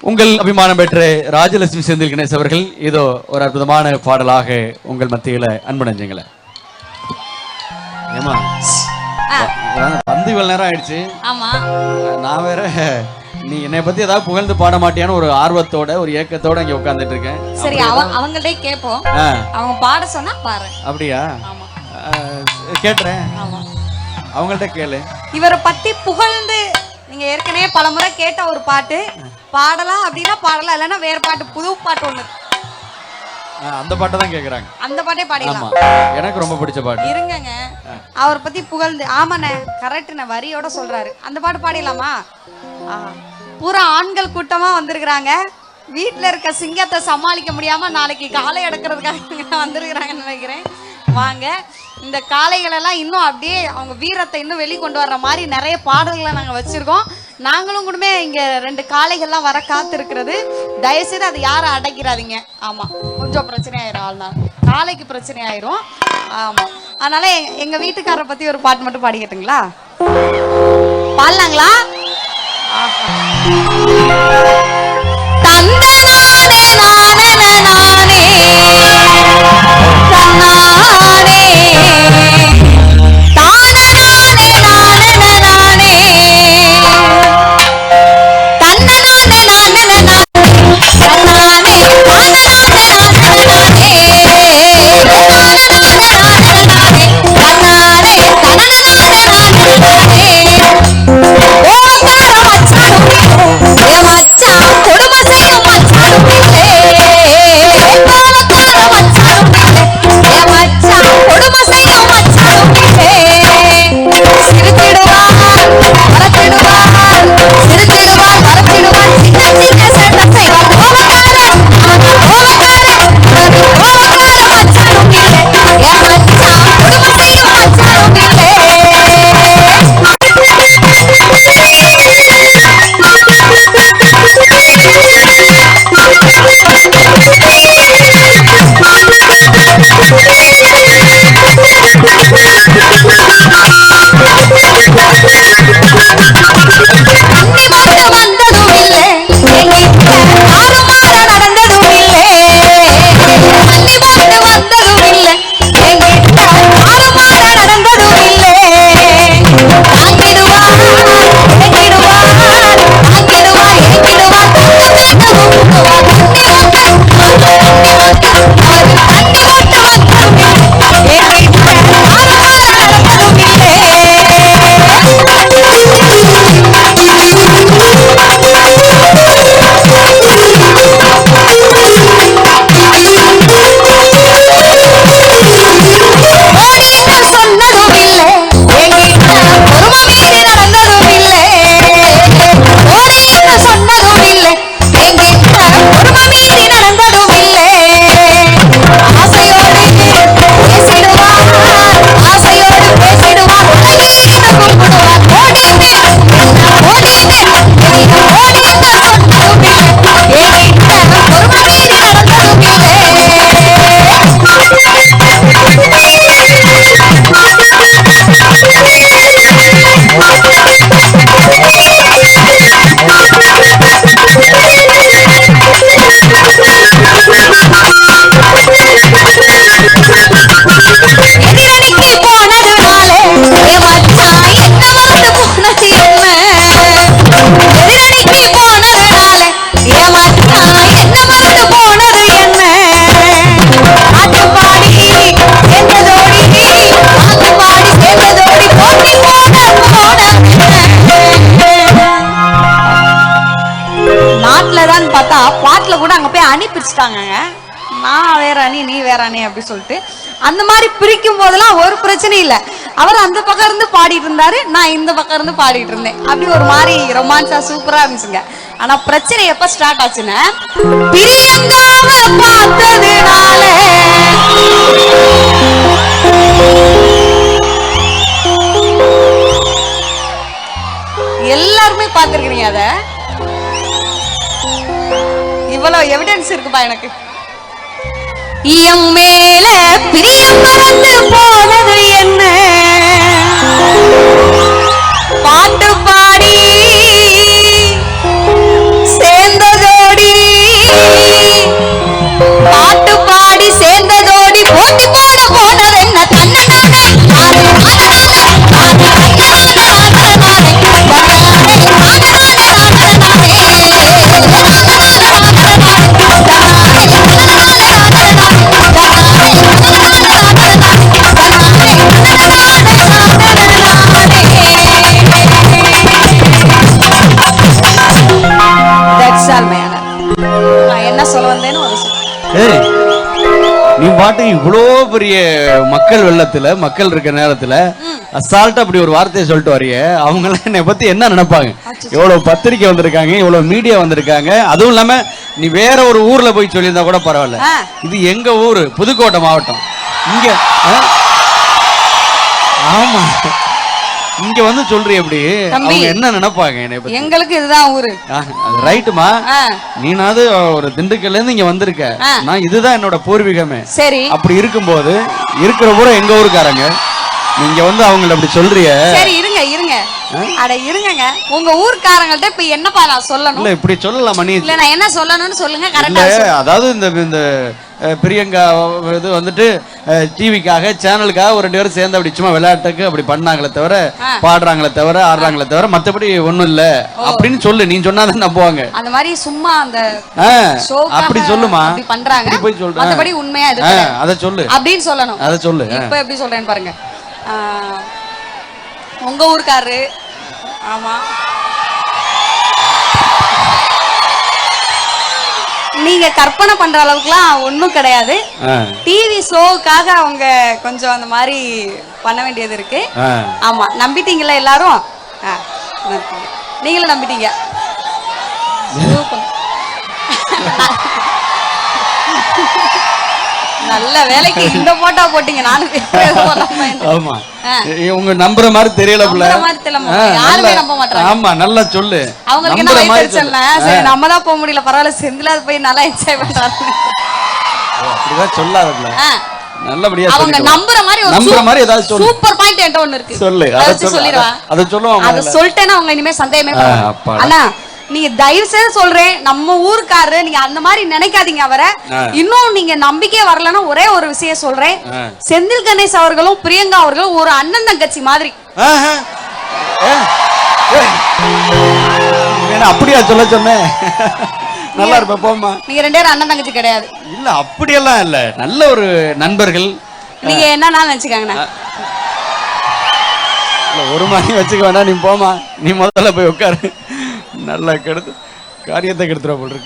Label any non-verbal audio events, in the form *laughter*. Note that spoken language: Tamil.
உங்கள் அபிமானம் பெற்ற ராஜலட்சுமி செந்தில் கணேஷ் அவர்கள் இதோ ஒரு அற்புதமான பாடலாக உங்கள் மத்தியில அன்பு நெஞ்சங்கள. ஏமா வந்து இவ்வளவு நேரம் ஆயிடுச்சு. ஆமா. நான் வேற நீ என்னை பத்தி ஏதாவது புகழ்ந்து பாட மாட்டியான்னு ஒரு ஆர்வத்தோட ஒரு ஏக்கத்தோட இங்க உட்கார்ந்துட்டு இருக்கேன். சரி அவ அவங்கள்ட்டே கேட்போம் அவங்க பாட சொன்னா பாரு. அப்படியா? கேட்டுறேன். அவங்கள்ட்ட கேளு. இவரை பத்தி புகழ்ந்து நீங்க ஏற்கனவே பலமுறை கேட்ட ஒரு பாட்டு பாடலாம் அப்படின்னா பாடலாம் இல்லைன்னா வேற பாட்டு புது பாட்டு ஒண்ணு. அந்த பாட்டை தான் கேக்குறாங்க. அந்த பாட்டே பாடிடலாம். எனக்கு ரொம்ப பிடிச்ச பாட்டு. இருங்கங்க. அவரை பத்தி புகழ்ந்து ஆமாண்ணே கரெக்ட்ண்ணே வரியோட சொல்றாரு. அந்த பாட்டு பாடிடலாமா? பூரா ஆண்கள் கூட்டமா வந்திருக்கிறாங்க. வீட்ல இருக்க சிங்கத்தை சமாளிக்க முடியாம நாளைக்கு காலை எடுக்கிறதுக்காக *laughs* வந்திருக்கிறாங்கன்னு நினைக்கிறேன். வாங்க. இந்த காளைகள் எல்லாம் இன்னும் அப்படியே அவங்க வீரத்தை இன்னும் வெளி கொண்டு வர்ற மாதிரி நிறைய பாடல்களை நாங்க வச்சிருக்கோம். நாங்களும் கூடமே இங்க ரெண்டு காளைகள்லாம் வர காத்து இருக்கிறது தயவுசெய்து அதை யாரும் அடைக்கிறாதீங்க ஆமா கொஞ்சம் பிரச்சனை ஆயிரும் ஆள்னா காளைக்கு பிரச்சனை ஆயிரும் ஆமா. அதனால எங்க வீட்டுக்காரரை பத்தி ஒரு பாட்டு மட்டும் பாடிக்கட்டுங்களா பாடலாங்களா? பாட்டில் கூட அங்கே போய் அணி நான் வேற அணி நீ வேற அணி அப்படி சொல்லிட்டு அந்த மாதிரி பிரிக்கும் போதெல்லாம் ஒரு பிரச்சனை இல்லை. அவர் அந்த பக்கம் இருந்து பாடிட்டு இருந்தாரு நான் இந்த பக்கம் இருந்து பாடிட்டு இருந்தேன். அப்படி ஒரு மாதிரி ரொமான்ஸா சூப்பரா இருந்துச்சுங்க. ஆனா பிரச்சனை எப்ப ஸ்டார்ட் ஆச்சுன்னா பிரியங்காம பார்த்ததுனாலே. எல்லாருமே பார்த்திருக்கிறீங்க அதை? இவ்வளவு எவிடன்ஸ் இருக்குப்பா எனக்கு. என் மேல பிரியம் மறந்து போனது நான் என்ன சொல்ல நீ பாட்டு இவ்வளோ பெரிய மக்கள் வெள்ளத்துல மக்கள் இருக்க நேரத்துல அசால்ட்டா அப்படி ஒரு வார்த்தையை சொல்லிட்டு வரிய அவங்க எல்லாம் என்னை பத்தி என்ன நினைப்பாங்க? இவ்வளவு பத்திரிக்கை வந்திருக்காங்க இவ்வளவு மீடியா வந்திருக்காங்க. அதுவும் இல்லாம நீ வேற ஒரு ஊர்ல போய் சொல்லியிருந்தா கூட பரவாயில்ல. இது எங்க ஊரு? புதுக்கோட்டை மாவட்டம். இங்க? ஆமா. இங்க வந்து சொல்றிய அப்படி. அவங்க என்ன நினைப்பாங்க என்னை எங்களுக்கு இதுதான் ஊரு. ரைட்டுமா? நீனாவது ஒரு திண்டுக்கல்ல இருந்து இங்க வந்திருக்க. நான் இதுதான் என்னோட பூர்வீகமே. சரி. அப்படி இருக்கும்போது இருக்கிற பூரா எங்க ஊருக்காரங்க? நீங்க வந்து அவங்கள அப்படி சொல்றிய சரி இருங்க இருங்க. அட இருங்கங்க. உங்க ஊர்க்காரங்கள்ட்ட இப்ப என்னப்பா நான் சொல்லணும்? இல்ல இப்படி சொல்லலாமா நீ? இல்ல நான் என்ன சொல்லணும்னு சொல்லுங்க கரெக்டா அதாவது இந்த இந்த பிரியங்கா இது வந்துட்டு டிவிக்காக சேனலுக்காக ஒரு ரெண்டு பேரும் சேர்ந்து அப்படி சும்மா விளையாட்டுக்கு அப்படி பண்ணாங்களே தவிர. பாடுறாங்களே தவிர ஆடுறாங்களே தவிர மத்தபடி ஒண்ணும் இல்ல. அப்படின்னு சொல்லு நீ சொன்னாதான் நம்புவாங்க அந்த மாதிரி சும்மா அந்த அப்படி சொல்லுமா? அப்படி பண்றாங்க. போய் சொல்றேன் மத்தபடி உண்மையா இது. அத சொல்லு. அப்படின்னு சொல்லணும். அத சொல்லு. இப்ப எப்படி சொல்றேன்னு பாருங்க. உங்க ஊர்க்காரரு. ஆமா. நீங்க கற்பனை பண்ற அளவுக்குலாம் ஒண்ணும் கிடையாது டிவி ஷோவுக்காக அவங்க கொஞ்சம் அந்த மாதிரி பண்ண வேண்டியது இருக்கு. ஆமா நம்பிட்டீங்களா எல்லாரும். நீங்களும் நம்பிட்டீங்க. *laughs* நல்ல வேலைக்கு *laughs* இந்த போட்டோ போட்டீங்க நானும். ஆமா உங்க நம்புற மாதிரி தெரியல புள்ள யாருமே நம்ப மாட்றாங்க. ஆமா நல்லா சொல்லு அவங்களுக்கு என்ன சொல்லு. சரி நம்ம தான் போக முடியல பரவாயில்ல செந்திலாது போய் நல்லா என்ஜாய் பண்றாரு ஓ, அப்படிதான். நல்லபடியா அவங்க. நம்புற மாதிரி ஒரு நம்புற மாதிரி ஏதாவது சொல்லு சூப்பர் பாயிண்ட் என்கிட்ட ஒண்ணு இருக்கு சொல்லு அதை சொல்லிடுவா அத- சொல்லுவான் அத முதல்ல. சொல்லிட்டேன்னா அவங்க இனிமே சந்தேகமே மாட்டாங்க. அண்ணா நீங்க தயவு செய்து சொல்றேன் நம்ம ஊருக்காரரு நீங்க அந்த மாதிரி நினைக்காதீங்க அவரை. இன்னும் நீங்க நம்பிக்கையே வரலன்னா ஒரே ஒரு விஷயம் சொல்றேன். செந்தில் கணேஷ் அவர்களும் பிரியங்கா அவர்களும் ஒரு அண்ணன் தங்கச்சி மாதிரி. அப்படியா சொல்ல சொன்னேன். நல்லா இருப்ப போம்மா. நீங்க ரெண்டு பேரும் அண்ணன் தங்கச்சி கிடையாது. இல்ல அப்படியெல்லாம் இல்ல. நல்ல ஒரு நண்பர்கள். நீங்க என்னன்னா நினைச்சுக்காங்கண்ணா. ஒரு மாதிரி வச்சுக்க வேண்டாம் நீ போமா நீ முதல்ல போய் உட்காரு. நல்லா கெடுத்து காரியத்தை கெடுத்துற போல்